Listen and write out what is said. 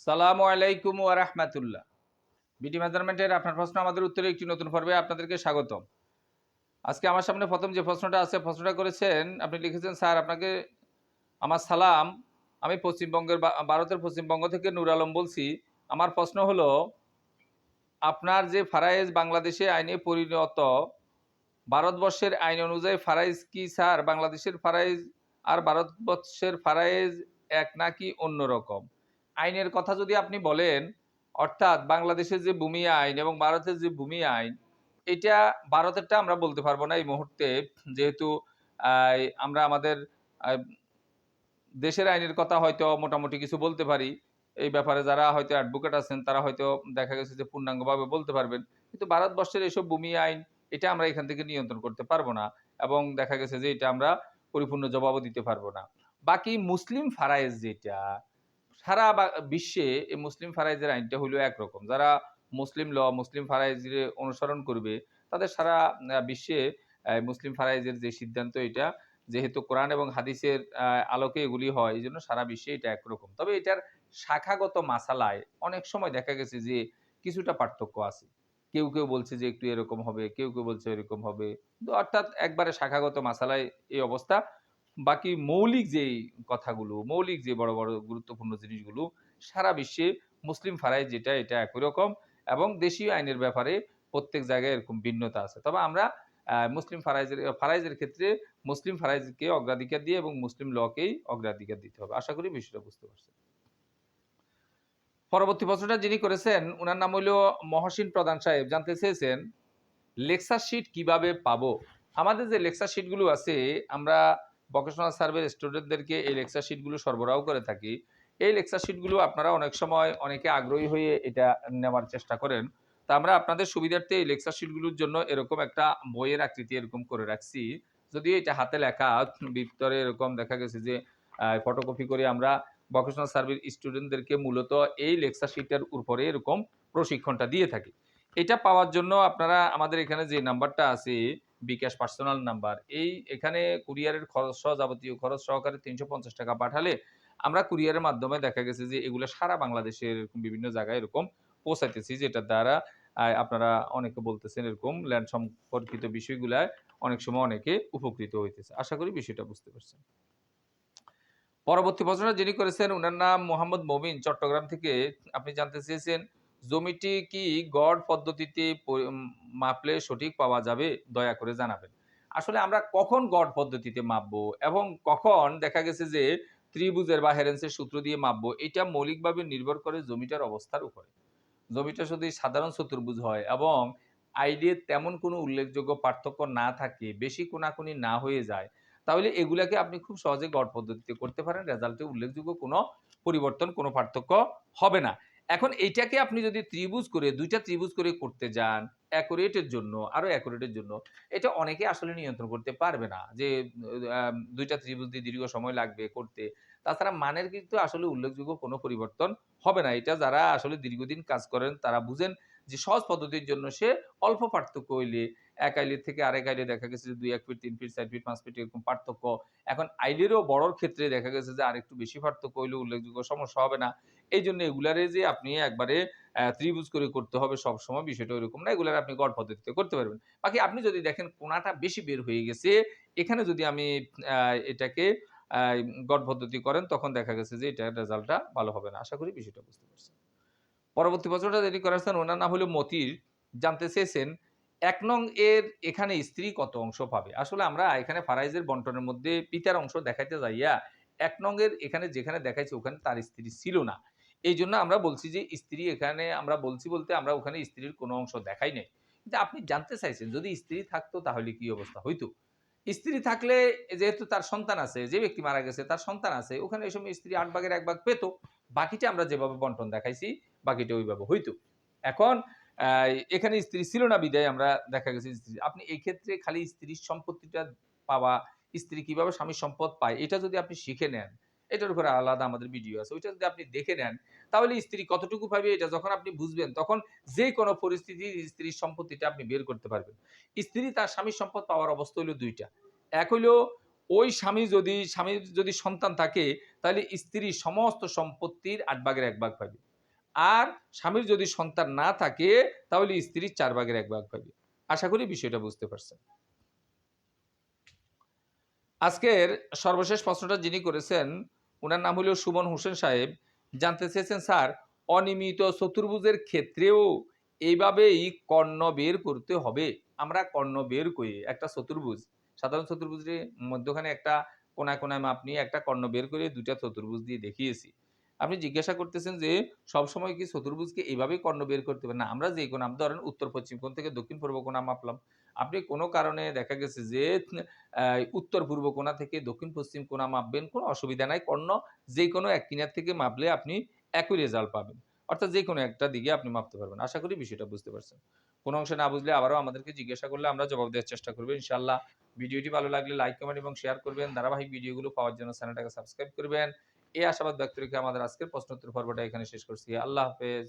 সালামু আলাইকুম রাহমাতুল্লাহ। বিটি মেজারমেন্টের আপনার প্রশ্ন, আমাদের উত্তরে একটি নতুন পর্বে আপনাদেরকে স্বাগতম। আজকে আমার সামনে প্রথম যে প্রশ্নটা আছে, প্রশ্নটা করেছেন, আপনি লিখেছেন, স্যার, আপনাকে আমার সালাম, আমি পশ্চিমবঙ্গের ভারতের পশ্চিমবঙ্গ থেকে নূর আলম বলছি। আমার প্রশ্ন হলো, আপনার যে ফারাইজ বাংলাদেশে আইনে পরিণত, ভারতবর্ষের আইন অনুযায়ী ফারাইজ কি, স্যার? বাংলাদেশের ফারাইজ আর ভারতবর্ষের ফারাইজ এক নাকি অন্যরকম আইনের কথা যদি আপনি বলেন, অর্থাৎ বাংলাদেশের যে ভূমি আইন এবং ভারতের যে ভূমি আইন, এটা ভারতেরটা আমরা বলতে পারব না এই মুহূর্তে। যেহেতু আমরা আমাদের দেশের আইনের কথা হয়তো মোটামুটি কিছু বলতে পারি। এই ব্যাপারে যারা হয়তো অ্যাডভোকেট আছেন, তারা হয়তো দেখা গেছে যে পূর্ণাঙ্গভাবে বলতে পারবেন। কিন্তু ভারতবর্ষের এইসব ভূমি আইন, এটা আমরা এখান থেকে নিয়ন্ত্রণ করতে পারব না এবং দেখা গেছে যে এটা আমরা পরিপূর্ণ জবাবও দিতে পারব না। বাকি মুসলিম ফারাইজ যেটা সারা বিশ্বে এই মুসলিম ফারাইজের আইনটা হইল একরকম। যারা মুসলিম ল, মুসলিম ফারাইজের অনুসরণ করবে, তাদের সারা বিশ্বে মুসলিম ফারাইজের যে সিদ্ধান্ত এটা, যেহেতু কোরআন এবং হাদিসের আলোকে এগুলি হয় এই জন্য সারা বিশ্বে এটা একরকম। তবে এটার শাখাগত মাসালায় অনেক সময় দেখা গেছে যে কিছুটা পার্থক্য আছে। কেউ কেউ বলছে যে একটু এরকম হবে, কেউ কেউ বলছে এরকম হবে। অর্থাৎ একবারে শাখাগত মাসালায় এই অবস্থা। বাকি মৌলিক যে কথাগুলো, মৌলিক যে বড় বড় গুরুত্বপূর্ণ জিনিসগুলো, সারা বিশ্বে মুসলিম ফারাইজ যেটা, এটা একই রকম এবং দেশীয় আইনের ব্যাপারে প্রত্যেক জায়গায় এরকম ভিন্নতা আছে। তবে আমরা মুসলিম ফারাইজের ফারাইজের ক্ষেত্রে মুসলিম ফারাইজকে অগ্রাধিকার দিয়ে এবং মুসলিম লকেই অগ্রাধিকার দিতে হবে। আশা করি বিষয়টা বুঝতে পারছেন। পরবর্তী প্রশ্নটা যিনি করেছেন ওনার নাম হলো মহসিন প্রধান সাহেব। জানতে চেয়েছেন লেকচার শিট কীভাবে পাবো? আমাদের যে লেকচার শিটগুলো আছে, আমরা ভোকেশনাল সার্ভের স্টুডেন্টদেরকে এই লেকচার শিটগুলো সরবরাহ করে থাকি। এই লেকচার শিটগুলো আপনারা অনেক সময় অনেকে আগ্রহী হয়ে এটা নেওয়ার চেষ্টা করেন। তা আমরা আপনাদের সুবিধার্থে এই লেকচার শিটগুলোর জন্য এরকম একটা বইয়ের আকৃতি এরকম করে রাখছি। যদিও এটা হাতে লেখা, ভিতরে এরকম দেখা গেছে যে ফটোকপি করে আমরা ভোকেশনাল সার্ভিস স্টুডেন্টদেরকে মূলত এই লেকচার শিটের উপরে এরকম প্রশিক্ষণটা দিয়ে থাকি। এটা পাওয়ার জন্য আপনারা আমাদের এখানে যে নাম্বারটা আছে বিকাশ পার্সোনাল নাম্বার। এই এখানে কুরিয়ারের খরচ সহ যাবতীয় খরচ সহকারে তিনশো পঞ্চাশ টাকা পাঠালে আমরা কুরিয়ারের মাধ্যমে দেখা গেছে যে এগুলো সারা বাংলাদেশের এরকম বিভিন্ন জায়গায় এরকম পৌঁছাইতেছি যেটার দ্বারা আপনারা অনেকে বলতেছেন এরকম ল্যান্ড সম্পর্কিত বিষয়গুলায় অনেক সময় অনেকে উপকৃত হইতেছে। আশা করি বিষয়টা বুঝতে পারছেন। পরবর্তী প্রশ্নটা যিনি করেছেন ওনার নাম মোহাম্মদ মমিন, চট্টগ্রাম থেকে। আপনি জানতে চেয়েছেন জমিটি কি গড় পদ্ধতিতে মাপলে সঠিক পাওয়া যাবে? দয়া করে জানাবেন। আসলে আমরা কখন গড় পদ্ধতিতে মাপবো এবং কখন দেখা গেছে যে ত্রিভুজের বা হেরেন্সের সূত্র দিয়ে মাপবো, এটা মৌলিকভাবে নির্ভর করে জমিটার অবস্থার উপরে। জমিটা যদি সাধারণ চতুর্ভুজ হয় এবং আইডিয়ে তেমন কোনো উল্লেখযোগ্য পার্থক্য না থাকে, বেশি কোনাকুনি না হয়ে যায়, তাহলে এগুলাকে আপনি খুব সহজে গড় পদ্ধতিতে করতে পারেন। রেজাল্টে উল্লেখযোগ্য কোনো পরিবর্তন, কোনো পার্থক্য হবে না। এখন এইটাকে আপনি যদি ত্রিভুজ করে, দুইটা ত্রিভুজ করে করতে যান অ্যাকুরেটের জন্য, আরও অ্যাকুরেটের জন্য, এটা অনেকে আসলে নিয়ন্ত্রণ করতে পারবে না যে দুইটা ত্রিভুজ দিয়ে দীর্ঘ সময় লাগবে করতে। তাছাড়া মানের কিন্তু আসলে উল্লেখযোগ্য কোনো পরিবর্তন হবে না। এটা যারা আসলে দীর্ঘদিন কাজ করেন, তারা বুঝেন যে সহজ পদ্ধতির জন্য সে অল্প পার্থক্য হইলে, এক আইলের থেকে আরেক আইলে দেখা গেছে যে দুই, এক ফিট, তিন ফিট, চার ফিট, পাঁচ ফিট এরকম পার্থক্য। এখন আইলেরও বড়র ক্ষেত্রে দেখা গেছে যে আরেকটু বেশি পার্থক্য হইলে উল্লেখযোগ্য সমস্যা হবে না। এই জন্য এগুলারে যে আপনি একবারে ত্রিভুজ করে করতে হবে সব সময়, বিষয়টা ওইরকম না। এগুলার আপনি গড় পদ্ধতিতে করতে পারবেন। বাকি আপনি যদি দেখেন কোনাটা বেশি বের হয়ে গেছে, এখানে যদি আমি এটাকে গড় পদ্ধতি করেন, তখন দেখা গেছে যে এটা রেজাল্টটা ভালো হবে না। আশা করি বিষয়টা বুঝতে পারছেন। পরবর্তী বছরটা যেটি করেছেন ওনার নাম হলো মতির। জানতে চেয়েছেন, এক নং এর এখানে স্ত্রী কত অংশ পাবে? আসলে আমরা এখানে ফারাইজের বন্টনের মধ্যে পিতার অংশ দেখাইতে যাইয়া, এক নং এর এখানে যেখানে দেখাইছে, ওখানে তার স্ত্রী ছিল না। এই জন্য আমরা বলছি যে স্ত্রী এখানে, আমরা বলছি বলতে আমরা ওখানে স্ত্রীর কোনো অংশ দেখাই নাই। কিন্তু আপনি জানতে চাইছেন, যদি স্ত্রী থাকতো তাহলে কি অবস্থা হইতো? স্ত্রী থাকলে যেহেতু তার সন্তান আছে, যে ব্যক্তি মারা গেছে তার সন্তান আছে, ওখানে এই সময় স্ত্রী আট ভাগের এক ভাগ পেতো, বাকিটা আমরা যেভাবে বন্টন দেখাইছি, বাকিটা ওইভাবে হইতো। এখন এখানে স্ত্রী ছিল না বিদায়, আমরা দেখা গেছে স্ত্রী। আপনি এই ক্ষেত্রে খালি স্ত্রীর সম্পত্তিটা পাওয়া, স্ত্রী কীভাবে স্বামীর সম্পদ পায়, এটা যদি আপনি শিখে নেন এটার উপরে আলাদা আমাদের ভিডিও আছে। ওইটা যদি আপনি দেখে নেন, তাহলে স্ত্রী কতটুকু পাবে এটা যখন আপনি বুঝবেন, তখন যে কোনো পরিস্থিতি স্ত্রীর সম্পত্তিটা আপনি বের করতে পারবেন। স্ত্রী তার স্বামীর সম্পদ পাওয়ার অবস্থা হলো দুইটা। এক হইল ওই স্বামী যদি, স্বামীর যদি সন্তান থাকে, তাহলে স্ত্রী সমস্ত সম্পত্তির আট ভাগের এক ভাগ পাবে। আর স্বামীর যদি সন্তান না থাকে, তাহলে স্ত্রী চার ভাগের এক ভাগ পাবে। আশা করি বিষয়টা বুঝতে পারছেন। আজকের সর্বশেষ প্রশ্নটা যিনি করেছেন ওনার নাম হলো সুমন হোসেন সাহেব। জানতে চেয়েছেন, স্যার, অনিয়মিত চতুর্ভুজের ক্ষেত্রেও এইভাবেই কর্ণ বের করতে হবে। আমরা কর্ণ বের করি একটা চতুর্ভুজ সাধারণ চতুর্ভুজের মধ্যখানে একটা কোনায় কোনায় মাপ নিয়ে একটা কর্ণ বের করে দুইটা চতুর্ভুজ দিয়ে দেখিয়েছি। আপনি জিজ্ঞাসা করতেছেন যে, সবসময় কি চতুর্ভুজকে এইভাবেই কর্ণ বের করতে হবে? না, আমরা যে কোন নাম ধরেন উত্তর পশ্চিম কোণ থেকে দক্ষিণ পূর্ব কোণা মাপলাম। আপনি কোনো কারণে দেখা গেছে যে উত্তর পূর্ব কোণা থেকে দক্ষিণ পশ্চিম কোণা মাপবেন, কোনো অসুবিধা নাই। কর্ণ যে কোনো এক কিনার থেকে মাপলে আপনি একই রেজাল্ট পাবেন। অর্থাৎ যে কোনো একটা দিকে আপনি মাপতে পারবেন। আশা করি বিষয়টা বুঝতে পারছেন। কোনো অংশে না বুঝলে আবারও আমাদেরকে জিজ্ঞাসা করলে আমরা জবাব দেওয়ার চেষ্টা করব ইনশাল্লাহ ভিডিওটি ভালো লাগলে লাইক, কমেন্ট এবং শেয়ার করবেন। ধারাবাহিক ভিডিওগুলো পাওয়ার জন্য চ্যানেলটাকে সাবস্ক্রাইব করবেন। এই আশাবাদ ব্যক্ত রেখে আমাদের আজকের প্রশ্নোত্তর পর্বটা এখানে শেষ করছি। আল্লাহ হাফেজ।